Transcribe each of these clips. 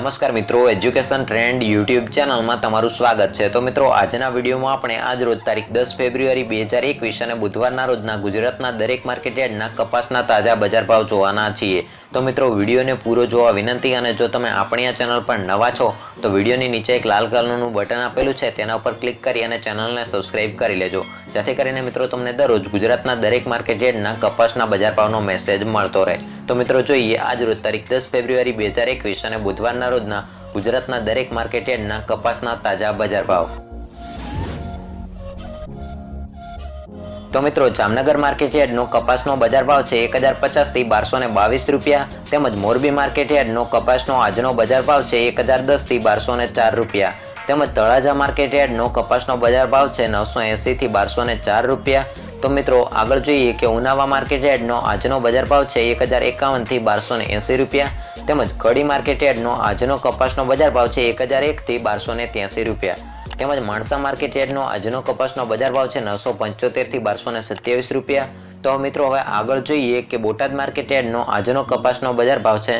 નમસ્કાર મિત્રો education trend YouTube ચેનલમાં તમારું સ્વાગત છે. તો મિત્રો, આજના વિડીયોમાં આપણે આજ રોજ તારીખ દસ ફેબ્રુઆરી બે હજાર એકવીસ અને બુધવારના રોજના ગુજરાતના દરેક માર્કેટયાર્ડના કપાસના તાજા બજાર ભાવ જોવાના છીએ. તો મિત્રો, વિડીયોને પૂરો જોવા વિનંતી અને જો તમે આપણી આ ચેનલ પર નવા છો, તો વિડીયોની નીચે એક લાલ કલરનું બટન આપેલું છે, તેના ઉપર ક્લિક કરી અને ચેનલને સબસ્ક્રાઇબ કરી લેજો. જેથી કરીને મિત્રો, તમને દરરોજ ગુજરાતના દરેક માર્કેટયાર્ડના કપાસના બજાર ભાવનો મેસેજ મળતો રહે. તો મિત્રો, જોઈએ આજ રોજ તારીખ દસ ફેબ્રુઆરી બે હજાર એકવીસ અને બુધવારના રોજના ગુજરાતના દરેક માર્કેટયાર્ડના કપાસના તાજા બજાર ભાવ. તો મિત્રો, જામનગર માર્કેટ યાર્ડનો કપાસનો બજાર ભાવ છે એક હજાર પચાસથી બારસો ને બાવીસ રૂપિયા, તેમજ મોરબી માર્કેટ યાર્ડનો કપાસનો આજનો બજાર ભાવ છે એક હજાર દસથી બારસો ને ચાર રૂપિયા, તેમજ તળાજા માર્કેટ યાર્ડનો કપાસનો બજાર ભાવ છે નવસો એંસીથી બારસો ને ચાર રૂપિયા. તો મિત્રો, આગળ જોઈએ કે ઉનાવા માર્કેટ યાર્ડનો આજનો બજાર ભાવ છે એક હજાર એકાવનથી બારસો ને એંસી રૂપિયા, તેમજ કડી માર્કેટ યાર્ડનો આજનો કપાસનો બજાર ભાવ છે એક હજાર એકથી બારસો ને ત્યાંસી રૂપિયા. તેમજ માણસા માર્કેટ યાર્ડનો આજનો કપાસનો બજાર ભાવ છે નવસો પંચોતેરથી બારસો ને સત્યાવીસ રૂપિયા. તો મિત્રો, હવે આગળ જોઈએ કે બોટાદ માર્કેટ યાર્ડનો આજનો કપાસનો બજાર ભાવ છે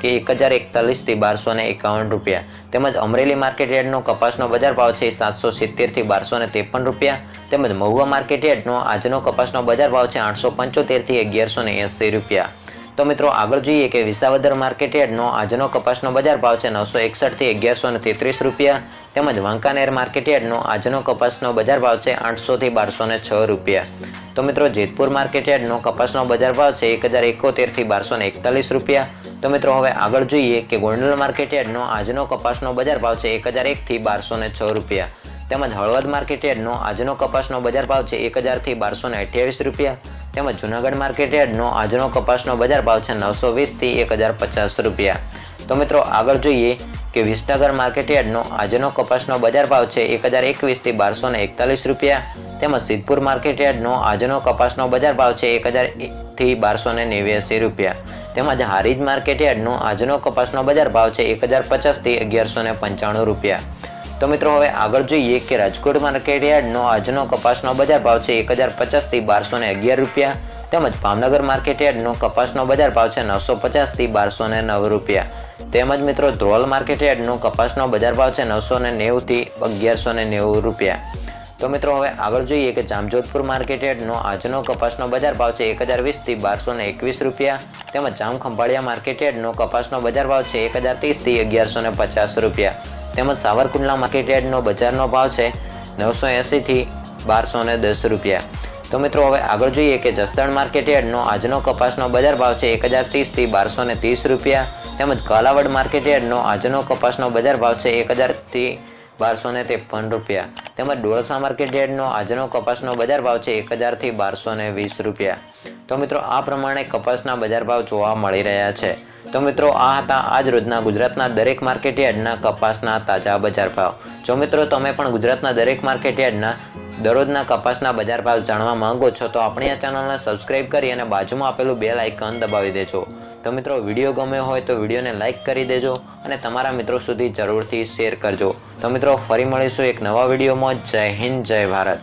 કે એક હજાર એકતાલીસથી બારસો ને એકાવન રૂપિયા. તેમજ અમરેલી માર્કેટ યાર્ડનો કપાસનો બજાર ભાવ છે સાતસો સિત્તેરથી બારસો ને ત્રેપન રૂપિયા. તેમજ મહુવા માર્કેટ યાર્ડનો આજનો કપાસનો બજાર ભાવ છે આઠસો પંચોતેરથી અગિયારસો ને એંસી રૂપિયા. તો મિત્રો આગળ જોઈએ કે વિસાવદર માર્કેટ યાર્ડનો આજનો કપાસનો બજાર ભાવ છે નવસો એકસઠથી અગિયારસો ને તેત્રીસ રૂપિયા તેમજ વાંકાનેર માર્કેટ યાર્ડનો આજનો કપાસનો બજાર ભાવ છે આઠસોથી બારસો ને છ રૂપિયા. તો મિત્રો જેતપુર માર્કેટ યાર્ડનો કપાસનો બજાર ભાવ છે એક હજાર એકોતેરથી બારસો ને એકતાલીસ રૂપિયા. તો મિત્રો હવે આગળ જોઈએ કે ગોંડલ માર્કેટ યાર્ડનો આજનો કપાસનો બજાર ભાવ છે એક હજાર એકથી બારસો ને છ રૂપિયા. તેમજ હળવદ માર્કેટ યાર્ડનો આજનો કપાસનો બજાર ભાવ છે એક હજારથી બારસો ને અઠ્યાવીસ રૂપિયા. તેમજ જુનાગઢ માર્કેટ યાર્ડનો આજનો કપાસનો બજાર ભાવ છે નવસો વીસથી એક હજાર પચાસ રૂપિયા. તો મિત્રો આગળ જોઈએ કે વિસનગર માર્કેટ યાર્ડનો આજનો કપાસનો બજાર ભાવ છે એક હજાર એકવીસથી બારસો ને એકતાલીસ રૂપિયા. તેમજ સિદ્ધપુર માર્કેટ યાર્ડનો આજનો કપાસનો બજાર ભાવ છે એક હજારથી બારસો ને નેવ્યાસી રૂપિયા. તેમજ હારીજ માર્કેટ યાર્ડનો આજનો કપાસનો બજાર ભાવ છે એક હજાર પચાસથી અગિયારસો ને પંચાણું રૂપિયા. તો મિત્રો હવે આગળ જોઈએ કે રાજકોટ માર્કેટ યાર્ડનો આજનો કપાસનો બજાર ભાવ છે એક હજાર પચાસથી બારસો ને અગિયાર રૂપિયા તેમજ ભાવનગર માર્કેટ યાર્ડનો કપાસનો બજાર ભાવ છે નવસો પચાસથી બારસો ને નવ રૂપિયા. તેમજ મિત્રો ધ્રોલ માર્કેટ યાર્ડનો કપાસનો બજાર ભાવ છે નવસો ને નેવુંથી અગિયારસો ને નેવું રૂપિયા. તો મિત્રો હવે આગળ જોઈએ કે જામજોધપુર માર્કેટ યાર્ડનો આજનો કપાસનો બજાર ભાવ છે એક હજાર વીસથી બારસો ને એકવીસ રૂપિયા તેમજ જામખંભાળિયા માર્કેટ યાર્ડનો કપાસનો બજાર ભાવ છે એક હજાર ત્રીસથી અગિયારસો ને પચાસ રૂપિયા. તેમજ સાવરકુંડલા માર્કેટ યાર્ડનો બજારનો ભાવ છે નવસો એંસીથી બારસો ને દસ રૂપિયા. તો મિત્રો હવે આગળ જોઈએ કે જસદણ માર્કેટ યાર્ડનો આજનો કપાસનો બજાર ભાવ છે એક હજાર ત્રીસથી બારસો ને ત્રીસ રૂપિયા. તેમજ કાલાવડ માર્કેટ યાર્ડનો આજનો કપાસનો બજાર ભાવ છે એક હજારથી બારસો ને ત્રેપન રૂપિયા. તેમજ ડોળસા માર્કેટ યાર્ડનો આજનો કપાસનો બજાર ભાવ છે એક હજારથી બારસો ને વીસ રૂપિયા. તો મિત્રો, આ પ્રમાણે કપાસના બજાર ભાવ જોવા મળી રહ્યા છે. તો મિત્રો, આ હતા આજ રોજના ગુજરાતના દરેક માર્કેટ યાર્ડના કપાસના તાજા બજાર ભાવ. જો મિત્રો, તમે પણ ગુજરાતના દરેક માર્કેટ યાર્ડના દરરોજના કપાસના બજાર ભાવ જાણવા માંગો છો, તો આપણી આ ચેનલને સબસ્ક્રાઇબ કરી અને બાજુમાં આપેલું બેલ આઇકન દબાવી દેજો. તો મિત્રો, વીડિયો ગમ્યો હોય તો વિડીયોને લાઇક કરી દેજો અને તમારા મિત્રો સુધી જરૂરથી શેર કરજો. તો મિત્રો, ફરી મળીશું એક નવા વિડીયોમાં. જય હિન્દ, જય ભારત.